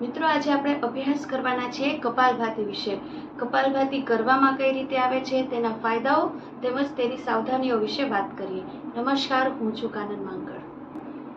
મિત્રો, આજે આપણે અભ્યાસ કરવાના છે કપાલભાતિ વિશે. કપાલભાતી કરવામાં કઈ રીતે આવે છે, તેના ફાયદાઓ તેમજ તેની સાવધાનીઓ વિશે વાત કરીએ. નમસ્કાર, હું છું કાનન માંગળ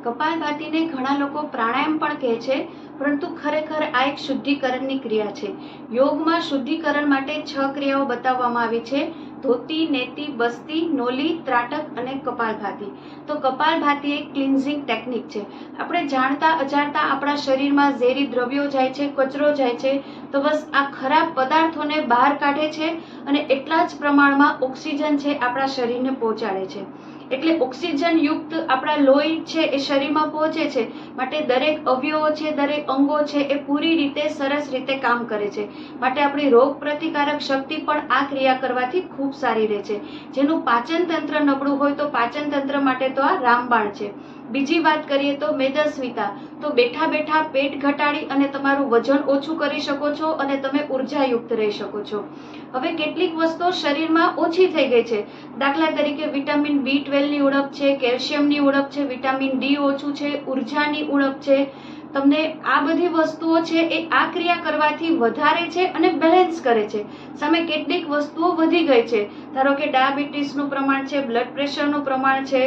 કપાલભાતીને ઘણા લોકો પ્રાણાયામ પણ કહે છે, પરંતુ ખરેખર આ એક શુદ્ધિકરણની ક્રિયા છે. યોગમાં શુદ્ધિકરણ માટે છ ક્રિયાઓ બતાવવામાં આવી છે. ધોતી, નેતી, બસ્તી, નોલી, ત્રાટક અને કપાલભાતિ તો કપાલભાતિ એક ક્લિન્ઝિંગ ટેકનિક છે. આપણે જાણતા, અજાણતા આપણા શરીરમાં ઝેરી દ્રવ્યો જાય છે, કચરો જાય છે, તો બસ આ ખરાબ પદાર્થોને બહાર કાઢે છે અને એટલા જ પ્રમાણમાં ઓક્સિજન છે આપણા શરીરને પહોંચાડે છે. એટલે ઓક્સિજન યુક્ત આપણા લોહી છે એ શરીરમાં પહોંચે છે, માટે દરેક અવયવો છે, દરેક અંગો છે એ પૂરી રીતે સરસ રીતે કામ કરે છે. માટે આપણી રોગ પ્રતિકારક શક્તિ પણ આ ક્રિયા કરવાથી ખૂબ સારી રહે છે. જેનું પાચન તંત્ર નબળું હોય તો પાચન તંત્ર માટે તો આ રામબાણ છે. બીજી વાત કરીએ તો મેદસ્વિતા. તો બેઠા બેઠા પેટ ઘટાડી અને તમારું વજન ઓછું કરી શકો છો અને તમે ઉર્જાયુક્ત રહી શકો છો. હવે કેટલીક વસ્તુઓ શરીરમાં ઓછી થઈ ગઈ છે. દાખલા તરીકે વિટામિન બી ટ્વેલ્વની ઉણપ છે, કેલ્શિયમની ઉણપ છે, વિટામિન ડી ઓછું છે, ઉર્જાની ઉણપ છે તમને આ બધી વસ્તુઓ છે એ આ ક્રિયા કરવાથી વધારે છે અને બેલેન્સ કરે છે. સામે કેટલીક વસ્તુઓ વધી ગઈ છે. ધારો કે ડાયાબિટીસનું પ્રમાણ છે બ્લડ પ્રેશરનું પ્રમાણ છે,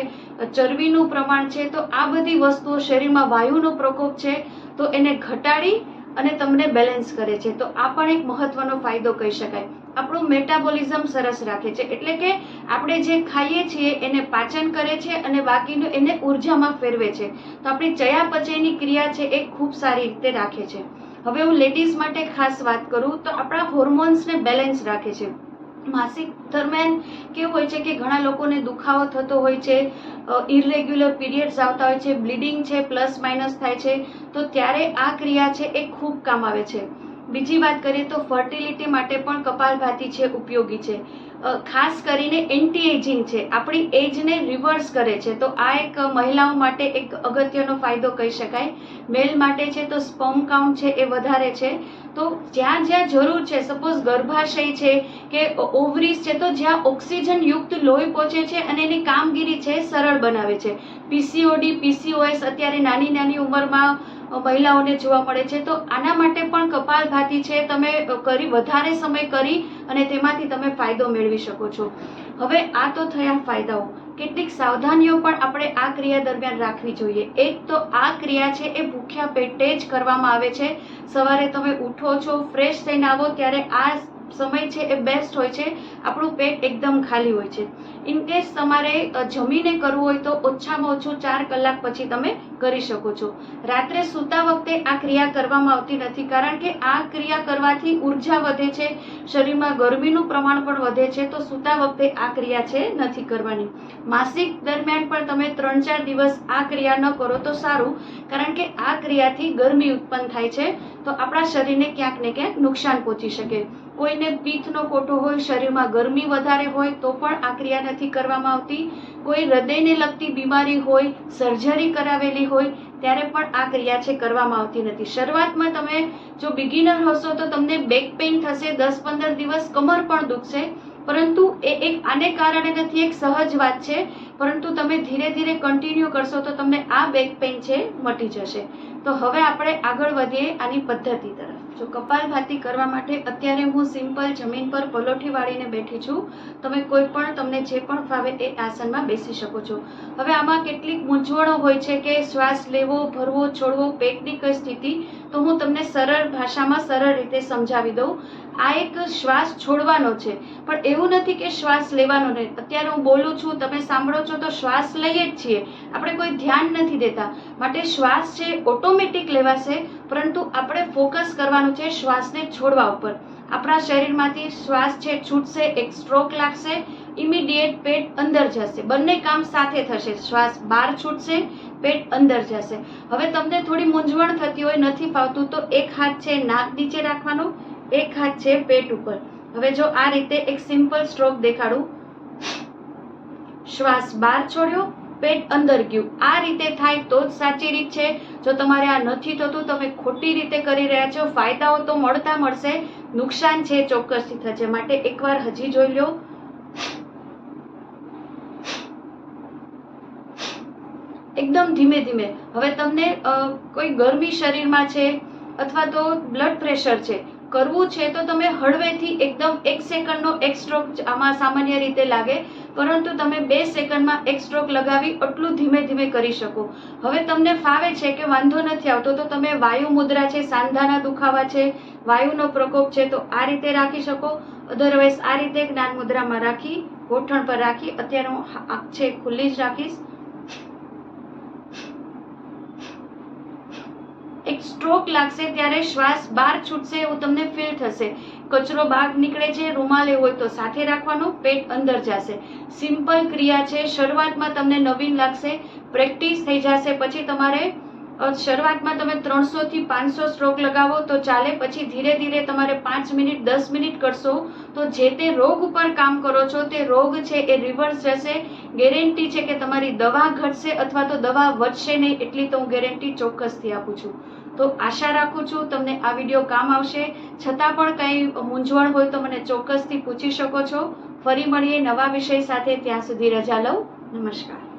ચરબીનું પ્રમાણ છે, તો આ બધી વસ્તુઓ શરીરમાં વાયુનો પ્રકોપ છે, તો એને ઘટાડી અને તમને બેલેન્સ કરે છે. તો આ પણ એક મહત્વનો ફાયદો કહી શકાય. આપણું મેટાબોલિઝમ સરસ રાખે છે. એટલે કે આપણે જે ખાઈએ છીએ એને પાચન કરે છે અને બાકીનું એને ઉર્જામાં ફેરવે છે. તો આપણી ચયાપચયની ક્રિયા છે એ ખૂબ સારી રીતે રાખે છે. હવે હું લેડીઝ માટે ખાસ વાત કરું તો આપણા હોર્મોન્સને બેલેન્સ રાખે છે. માસિક દરમિયાન કેવું હોય છે કે ઘણા લોકોને દુખાવો થતો હોય છે ઇરેગ્યુલર પીરિયડ્સ આવતા હોય છે બ્લીડિંગ છે પ્લસ માઇનસ થાય છે, તો ત્યારે આ ક્રિયા છે એ ખૂબ કામ આવે છે. બીજી વાત કરીએ તો ફર્ટિલિટી માટે પણ કપાલભાતી છે ઉપયોગી છે. ખાસ કરીને એન્ટી એજિંગ છે. આપણી એજને રિવર્સ કરે છે. તો આ એક મહિલાઓ માટે એક અગત્યનો ફાયદો કહી શકાય. મેલ માટે છે તો સ્પર્મ કાઉન્ટ છે એ વધારે છે. તો જ્યાં જ્યાં જરૂર છે સપોઝ ગર્ભાશય છે કે ઓવરીઝ છે, તો જ્યાં ઓક્સિજન યુક્ત લોહી પહોંચે છે અને એની કામગીરી છે સરળ બનાવે છે. પીસીઓડી પીસીઓએસ અત્યારે નાની નાની ઉંમરમાં મહિલાઓને જોવા મળે છે. તો આના માટે પણ કપાલભાતી છે. તમે કરી, વધારે સમય કરી અને તેમાંથી તમે ફાયદો મેળવી શકો છો. હવે આ તો થયા ફાયદાઓ. કેટલીક સાવધાનીઓ પણ આપણે આ ક્રિયા દરમિયાન રાખવી જોઈએ. એક તો આ ક્રિયા છે એ ભૂખ્યા પેટે જ કરવામાં આવે છે. સવારે તમે ઉઠો છો, ફ્રેશ થઈને આવો, ત્યારે આ સમય છે એ બેસ્ટ હોય છે. આપણું પેટ એકદમ ખાલી હોય છે. ઇનકેસ તમારે જમીને કરવું હોય તો ઓછામાં ઓછું ચાર કલાક પછી તમે કરી શકો છો. રાત્રે સૂતા વખતે આ ક્રિયા કરવામાં આવતી નથી કારણ કે આ ક્રિયા કરવાથી ઊર્જા વધે છે, શરીરમાં ગરમીનું પ્રમાણ પણ વધે છે તો સૂતા વખતે આ ક્રિયા છે નથી કરવાની. માસિક દરમિયાન પણ તમે ત્રણ ચાર દિવસ આ ક્રિયા ન કરો તો સારું કારણ કે આ ક્રિયાથી ગરમી ઉત્પન્ન થાય છે તો આપણા શરીરને ક્યાંક ને ક્યાંક નુકસાન પહોંચી શકે. કોઈને પિત્તનો કોઠો હોય, શરીરમાં ગરમી વધારે હોય તો પણ આ ક્રિયા નથી કરવામાં આવતી. કોઈ હૃદયને લગતી બીમારી હોય, સર્જરી કરાવેલી હોય, ત્યારે પણ આ ક્રિયા છે કરવામાં આવતી નથી. શરૂઆતમાં તમે જો બિગિનર હશો તો તમને બેક પેઇન થશે, દસ પંદર દિવસ કમર પણ દુખશે. પરંતુ એ એક આને કારણે નથી, એક સહજ વાત છે. પરંતુ તમે ધીરે ધીરે કન્ટિન્યુ કરશો તો તમને આ બેક પેઇન છે, મટી જશે. તો હવે આપણે આગળ વધીએ આની પદ્ધતિ તરફ. જો કપાલભાતી કરવા માટે અત્યારે હું સિમ્પલ જમીન પર પલોઠી વાળીને બેઠી છું, તમે કોઈ પણ તમને જે પણ ફાવે એ આસનમાં બેસી શકો છો. હવે આમાં કેટલીક મૂંઝવણો હોય છે કે શ્વાસ લેવો, ભરવો, છોડવો, પેટની કઈ સ્થિતિ તો હું તમને સરળ ભાષામાં સરળ રીતે સમજાવી દઉં. આ એક શ્વાસ છોડવાનો છે, પણ એવું નથી કે શ્વાસ લેવાનો નહીં. અત્યારે હું બોલું છું, તમે સાંભળો છો તો શ્વાસ લઈએ જ છીએ. આપણે કોઈ ધ્યાન નથી દેતા. માટે શ્વાસ છે ઓટોમેટિક લેવાશે, પરંતુ આપણે ફોકસ કરવાનું છે શ્વાસને છોડવા ઉપર. આપણા શરીરમાંથી શ્વાસ છે છૂટશે, એક સ્ટ્રોક લાગશે, ઇમિડિયેટ પેટ અંદર જશે. બંને કામ સાથે થશે. શ્વાસ બહાર છૂટશે પેટ અંદર જશે. હવે તમને થોડી મૂંઝવણ થતી હોય, નથી ફાવતું, તો એક હાથ છે નાક નીચે રાખવાનો, એક હાથ છે પેટ ઉપર. હવે જો આ રીતે એક સિમ્પલ સ્ટ્રોક દેખાડું. શ્વાસ બહાર છોડ્યો, પેટ અંદર ગયું. આ રીતે થાય તો જ સાચી રીત છે. જો તમારે આ નથી થતું, તમે ખોટી રીતે કરી રહ્યા છો, ફાયદાઓ તો મળતા મળશે, નુકસાન છે ચોક્કસથી થશે માટે એકવાર હજી જોઈ લો એકદમ ધીમે ધીમે. હવે તમને કોઈ ગરમી શરીરમાં છે અથવા તો બ્લડ પ્રેશર છે, કરવું છે તો તમે હળવેથી એકદમ એક સેકન્ડનો એક સ્ટ્રોક આમાં સામાન્ય રીતે લાગે, પરંતુ તમે બે સેકન્ડમાં એક સ્ટ્રોક લગાવી આટલું ધીમે ધીમે કરી શકો. હવે તમને ફાવે છે કે વાંધો નથી આવતો, તો તમે વાયુ મુદ્રા છે, સાંધાના દુખાવા છે, વાયુનો પ્રકોપ છે, તો આ રીતે રાખી શકો. અધરવાઇઝ આ રીતે જ્ઞાન મુદ્રામાં રાખી, ગોઠણ પર રાખી અત્યારે હું આંખ છે, ખુલ્લી જ રાખીશ. એક સ્ટ્રોક લાગશે ત્યારે શ્વાસ બહાર છૂટશે એવું તમને ફીલ થશે. કચરો બહાર નીકળે છે, રૂમાલે હોય તો સાથે રાખવાનો, પેટ અંદર જશે. સિમ્પલ ક્રિયા છે, શરૂઆતમાં તમને નવીન લાગશે પ્રેક્ટિસ થઈ જશે, પછી તમારે શરૂઆતમાં તમે ત્રણસોથી પાંચસો સ્ટ્રોક લગાવો, તો ચાલે, પછી ધીરે ધીરે તમારે પાંચ મિનિટ, દસ મિનિટ કરશો, તો જે તે રોગ ઉપર કામ કરો છો, તે રોગ છે એ રિવર્સ જશે ગેરંટી છે કે તમારી દવા ઘટશે અથવા તો દવા વધશે નહીં, એટલી તો હું ગેરંટી ચોક્કસથી આપું છું. તો આશા રાખું છું તમને આ વીડિયો કામ આવશે. છતાં પણ કંઈ મૂંઝવણ હોય તો મને ચોક્કસથી પૂછી શકો છો. ફરી મળીએ નવા વિષય સાથે. ત્યાં સુધી રજા લઉં. નમસ્કાર.